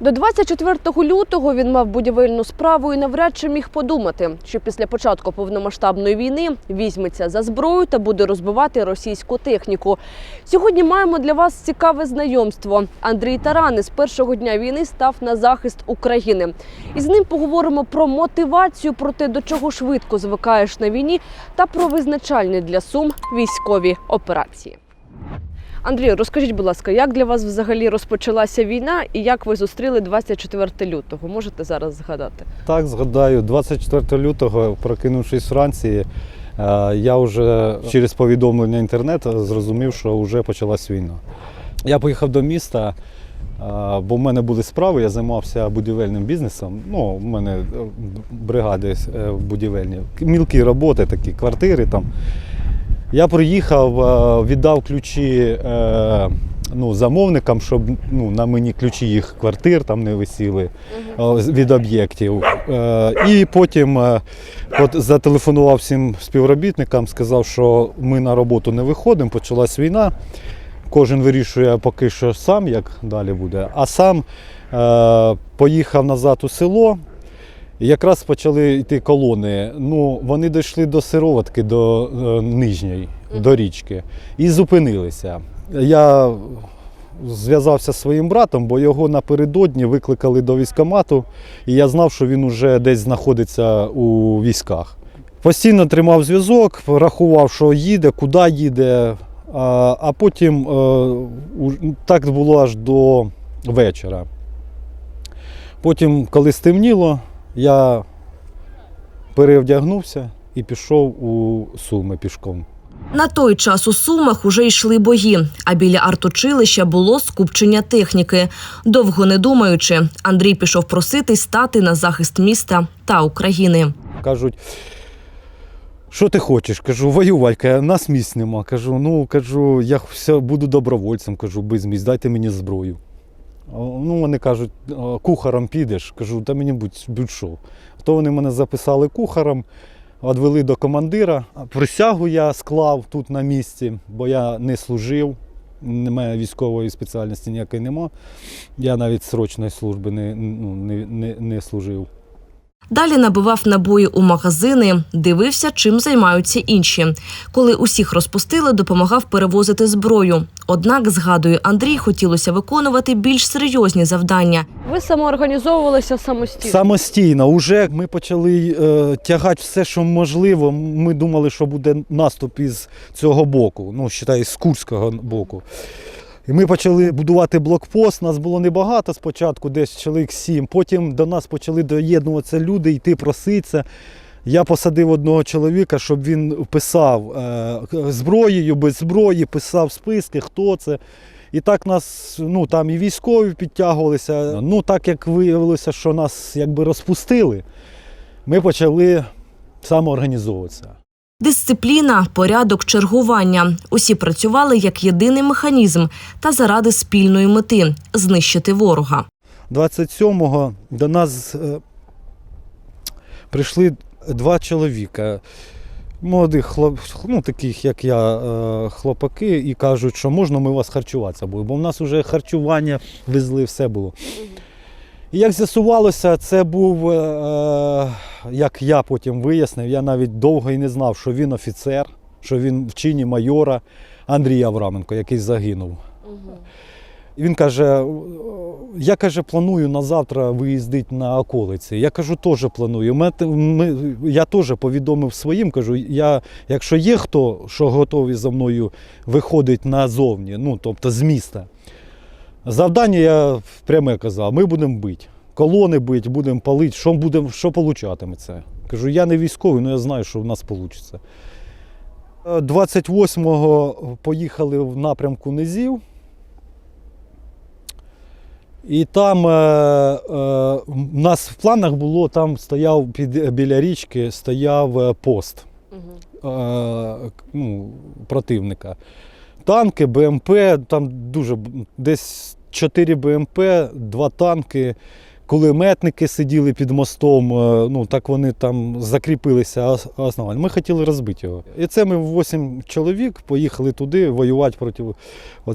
До 24 лютого він мав будівельну справу і навряд чи міг подумати, що після початку повномасштабної війни візьметься за зброю та буде розбивати російську техніку. Сьогодні маємо для вас цікаве знайомство. Андрій Таран з першого дня війни став на захист України. І з ним поговоримо про мотивацію, про те, до чого швидко звикаєш на війні, та про визначальні для сум військові операції. Андрій, розкажіть, будь ласка, як для вас взагалі розпочалася війна і як ви зустріли 24 лютого? Можете зараз згадати? Так, згадаю, 24 лютого, прокинувшись вранці, е, я вже через повідомлення інтернету зрозумів, що вже почалась війна. Я поїхав до міста, е, бо в мене були справи, я займався будівельним бізнесом. Ну, у мене е, бригади будівельні, мілкі роботи, такі квартири там. Я приїхав, е, віддав ключі е, ну, замовникам, щоб ну, на мені ключі їх квартир там не висіли е, від об'єктів. І потім от зателефонував всім співробітникам, сказав, що ми на роботу не виходимо, почалась війна. Кожен вирішує поки що сам, як далі буде. А сам е, поїхав назад у село. Якраз почали йти колони. Ну, вони дійшли до сироватки, до е, нижньої, до річки, і зупинилися. Я зв'язався зі своїм братом, бо його напередодні викликали до військкомату, і я знав, що він уже десь знаходиться у військах. Постійно тримав зв'язок, рахував, що їде, куди їде. А, а потім е, так було аж до вечора. Потім, коли стемніло, я перевдягнувся і пішов у Суми пішком. На той час у Сумах уже йшли бої, а біля артучилища було скупчення техніки. Довго не думаючи, Андрій пішов просити стати на захист міста та України. Кажуть, що ти хочеш? Кажу, воювати, Каже, нас місць нема. Кажу, ну кажу, я все буду добровольцем, кажу, без місць, дайте мені зброю. Ну, вони кажуть, «О, кухаром підеш. Кажу, та мені будь- будь-що. То вони мене записали кухаром, відвели до командира. Присягу я склав тут на місці, бо я не служив. Немає військової спеціальності ніякої нема. Я навіть срочної служби не, ну, не, не, не служив. Далі набивав набої у магазини, дивився, чим займаються інші. Коли усіх розпустили, допомагав перевозити зброю. Однак, згадує Андрій, хотілося виконувати більш серйозні завдання. Ви самоорганізовувалися самостійно. Самостійно, уже ми почали е, тягати все, що можливо. Ми думали, що буде наступ із цього боку, ну, считай, з Курського боку. І ми почали будувати блокпост. Нас було небагато спочатку, десь чоловік сім. Потім до нас почали доєднуватися люди, йти проситися. Я посадив одного чоловіка, щоб він писав е, зброєю, без зброї, писав списки, хто це. І так нас, ну там і військові підтягувалися. Ну, так як виявилося, що нас якби розпустили, ми почали самоорганізовуватися. Дисципліна, порядок, чергування. Усі працювали як єдиний механізм та заради спільної мети знищити ворога. 27-го до нас е, прийшли два чоловіка, молодих хлоп, ну, таких, як я, е, хлопаки, і кажуть, що можна ми у вас харчуватися будемо, бо в нас вже харчування везли, все було. І як з'ясувалося, це був, е, е, як я потім вияснив, я навіть довго і не знав, що він офіцер, що він в чині майора Андрій Авраменко, який загинув. І Він каже: я каже, планую на завтра виїздити на околиці. Я кажу, теж планую. Ми, ми, я теж повідомив своїм, кажу, я, якщо є хто, що готовий за мною виходить назовні, ну тобто з міста. Завдання я пряме казав, ми будемо бити. Колони бити, будемо палити, що будемо, що получатиметься. Кажу, я не військовий, але я знаю, що в нас вийде. 28-го поїхали в напрямку Низів. І там е, е, в нас в планах було, там стояв під, біля річки стояв е, пост Мгм. е, ну, противника. Танки, БМП, там дуже десь 4 БМП, 2 танки, кулеметники сиділи під мостом, е, ну так вони там закріпилися ос- основання. Ми хотіли розбити його. І це ми 8 чоловік поїхали туди воювати проти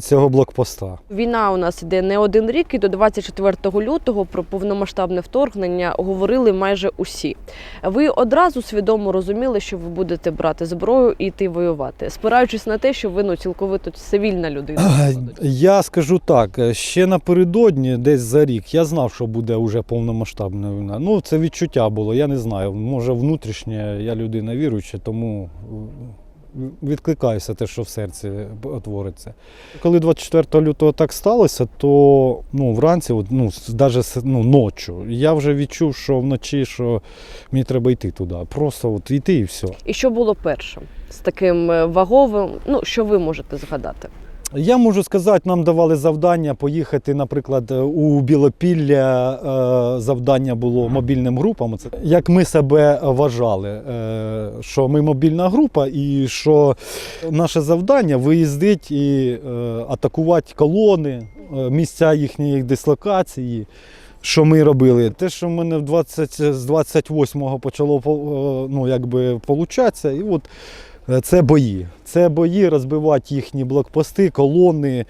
цього блокпоста. Війна у нас іде не один рік, і до 24 лютого про повномасштабне вторгнення говорили майже усі. Ви одразу свідомо розуміли, що ви будете брати зброю і йти воювати, спираючись на те, що ви ну цілковито цивільна людина. Я скажу так, е, ще напередодні, десь за рік, я знав, що буде вже повномасштабна війна. Ну, це відчуття було, я не знаю. Може, внутрішнє, я людина віруюча, тому е, відкликаюся те, що в серці твориться. Коли 24 лютого так сталося, то ну, вранці, ну, навіть ну, ночі, я вже відчув, що вночі що мені треба йти туди. Просто от йти і все. І що було першим з таким е, ваговим? Ну що ви можете згадати? Я можу сказати, нам давали завдання поїхати, наприклад, у Білопілля. е, Завдання було мобільним групам. Як ми себе вважали, е, що ми мобільна група, і що наше завдання виїздить і е, атакувати колони, місця їхньої дислокації. Що ми робили? Те, що в мене в 20, з 28-го почало по- ну, якби, получатися, і от Це бої. Це бої розбивати їхні блокпости, колони,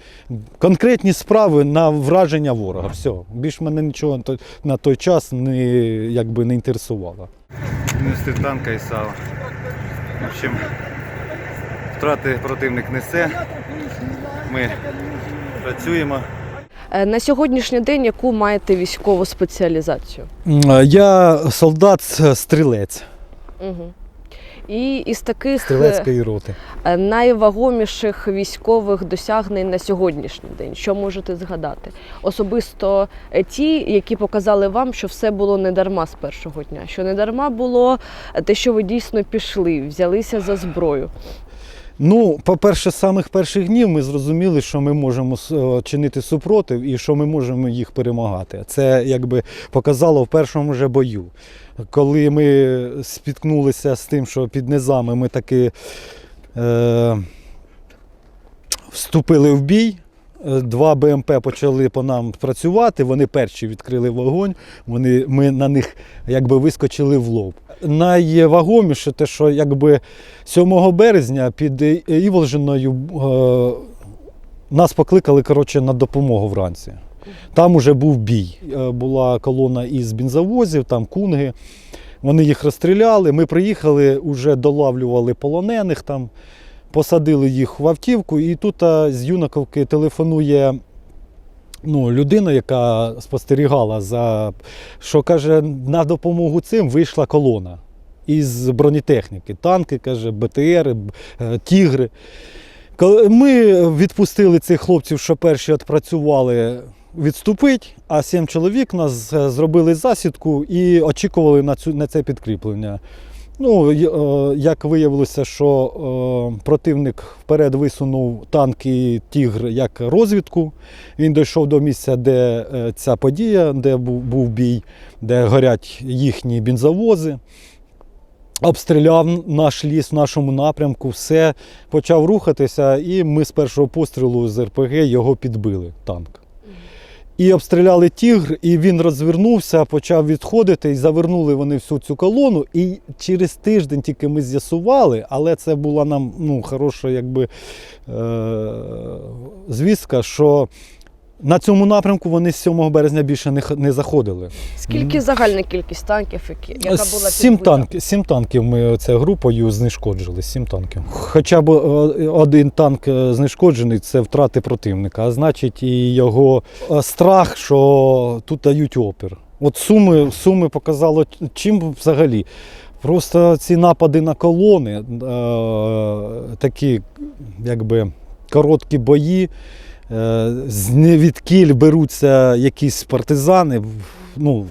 конкретні справи на враження ворога. Все. Більш мене нічого на той- час не, якби, не інтересувало. Нести танка і сала. В общем, втрати противник несе. Ми працюємо. Е, На сьогоднішній день яку маєте військову спеціалізацію? Е, Я солдат-стрілець Угу. І із таких стрілецької роти. е, найвагоміших військових досягнень на сьогоднішній день, що можете згадати? Особисто е, ті, які показали вам, що все було не дарма з першого дня, що не дарма було е, те, що ви дійсно пішли, взялися за зброю. Ну, по-перше, з самих перших днів ми зрозуміли, що ми можемо чинити супротив і що ми можемо їх перемагати. Це якби показало в першому же бою. Коли ми спіткнулися з тим, що під низами ми таки е, вступили в бій. Два БМП почали по нам працювати. Вони перші відкрили вогонь. Вони, ми на них якби вискочили в лоб. Найвагоміше те, що якби 7 березня під Іволжиною е, нас покликали коротше, на допомогу вранці. Там уже був бій. Е, Була колона із бензовозів, там кунги. Вони їх розстріляли. Ми приїхали, вже долавлювали полонених там, посадили їх в автівку, і тут а, з Юнаковки телефонує ну, людина, яка спостерігала за що каже, на допомогу цим вийшла колона із бронетехніки. Танки, каже, БТР, е, тігри. Ми відпустили цих хлопців, що перші відпрацювали відступити, а сім чоловік нас зробили засідку і очікували на, цю, на це підкріплення. Ну, е, як виявилося, що е, противник вперед висунув танки Тігр як розвідку. Він дійшов до місця, де е, ця подія, де був бій, де горять їхні бензовози. Обстріляв наш ліс в нашому напрямку, все почав рухатися, і ми з першого пострілу з РПГ його підбили танк. І обстріляли тігр, і він розвернувся, почав відходити, і завернули вони всю цю колону. І через тиждень тільки ми з'ясували, але це була нам ну, хороша якби, е- звістка, що на цьому напрямку вони з 7 березня більше не, не заходили. Скільки загальна кількість танків, яка була Сім, підбита? танк, сім танків ми це групою знешкоджили. Сім танків. Хоча б е, один танк е, знешкоджений це втрати противника, а значить і його е, страх, що тут дають опір. От суми, суми показало чим взагалі. Просто ці напади на колони, е, такі якби короткі бої. Е, Звідкіль беруться якісь партизани, ну,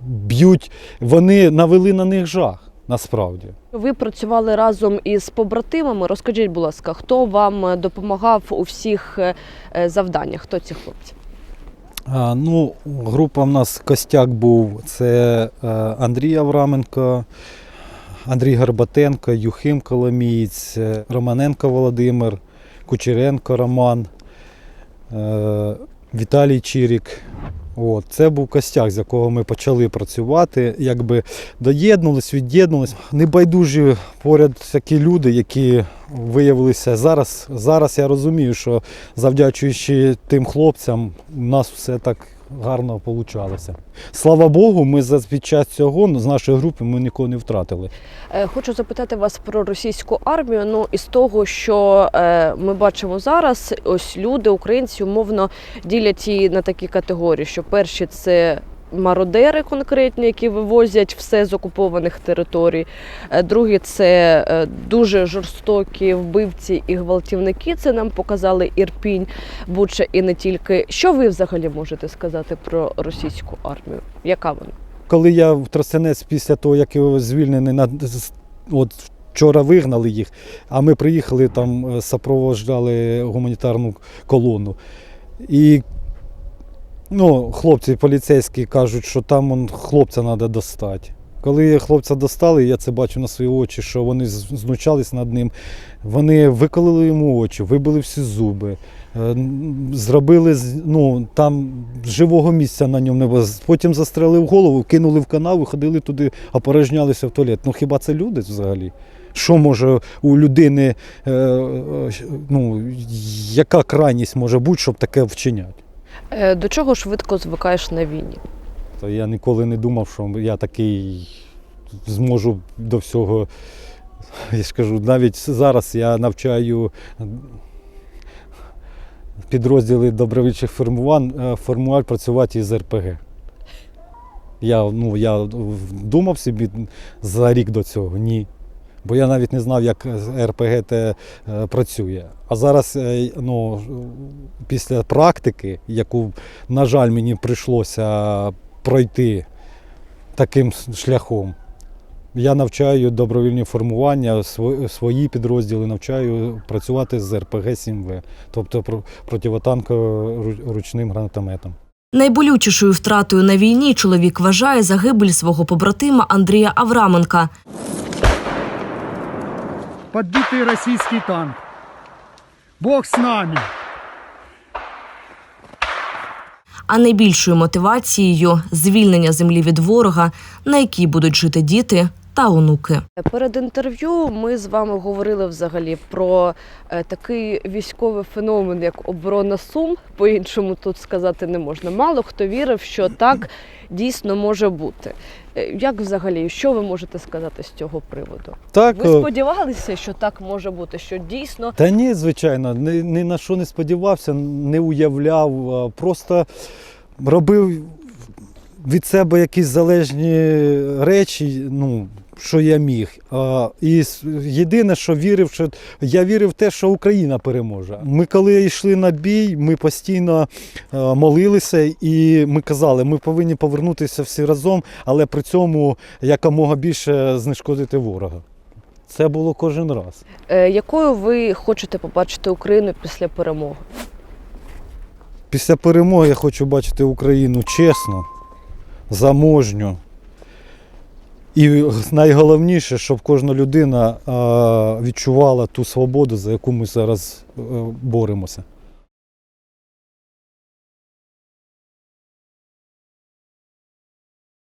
б'ють, вони навели на них жах, насправді. Ви працювали разом із побратимами. Розкажіть, будь ласка, хто вам допомагав у всіх е, е, завданнях? Хто ці хлопці? А, ну, група в нас костяк був. Це Андрій Авраменко, Андрій Горбатенко, Юхим Коломієць, Романенко Володимир, Кучеренко Роман, Віталій Чирік. От, це був костяк, з якого ми почали працювати. Якби доєднулись, від'єднулись. Небайдужі поряд такі люди, які виявилися зараз. Зараз я розумію, що завдячуючи тим хлопцям, у нас все так гарно получалося. Слава Богу, ми за під час цього з нашої групи ми нікого не втратили. Е, Хочу запитати вас про російську армію. Ну із того, що е, ми бачимо зараз, ось люди, українці, умовно ділять її на такі категорії, що перші це. Мародери конкретні, які вивозять все з окупованих територій. Е, Другі це е, дуже жорстокі вбивці і гвалтівники. Це нам показали Ірпінь, Буча і не тільки. Що ви взагалі можете сказати про російську армію? Яка вона? Коли я в Тростянець після того, як його звільнений на от вчора вигнали їх, а ми приїхали там, е, гуманітарну колону. І ну, хлопці поліцейські кажуть, що там он, хлопця треба достати. Коли хлопця достали, я це бачу на свої очі, що вони з- знущались над ним. Вони виколили йому очі, вибили всі зуби, е, зробили ну, там живого місця на ньому не. Потім застрелив голову, кинули в канаву, ходили туди, опорожнялися в туалет. Ну хіба це люди взагалі? Що може у людини, е, е, ну, яка крайність може бути, щоб таке вчиняти? Е, До чого швидко звикаєш на війні? То я ніколи не думав, що я такий зможу до всього. Я ж кажу, навіть зараз я навчаю підрозділи добровольчих формувань, е, формувань працювати із РПГ. Я, ну, я думав собі за рік до цього, ні. Бо я навіть не знав, як РПГ те е, працює. А зараз, е, ну, після практики, яку, на жаль, мені прийшлося пройти таким шляхом. Я навчаю добровільні формування, свої підрозділи навчаю працювати з РПГ 7В, тобто про- противотанково-ручним гранатометом. Найболючішою втратою на війні чоловік вважає загибель свого побратима Андрія Авраменка. Подбитый российский танк. Бог с нами. А найбільшою мотивацією звільнення землі від ворога, на якій будуть жити діти та онуки. Перед інтерв'ю ми з вами говорили взагалі про е, такий військовий феномен, як оборона Сум. По-іншому тут сказати не можна. Мало хто вірив, що так дійсно може бути. Е, Як взагалі, що ви можете сказати з цього приводу? Так, Ви е, сподівалися, що так може бути, що дійсно Та ні, звичайно, ні, ні на що не сподівався, не уявляв, просто робив від себе якісь залежні речі, ну, що я міг. І єдине, що вірив, що я вірив в те, що Україна переможе. Ми коли йшли на бій, ми постійно е, молилися і ми казали, ми повинні повернутися всі разом, але при цьому якомога більше знешкодити ворога. Це було кожен раз. е, якою ви хочете побачити Україну після перемоги? Після перемоги я хочу бачити Україну чесно, заможню. І найголовніше, щоб кожна людина відчувала ту свободу, за яку ми зараз е, боремося.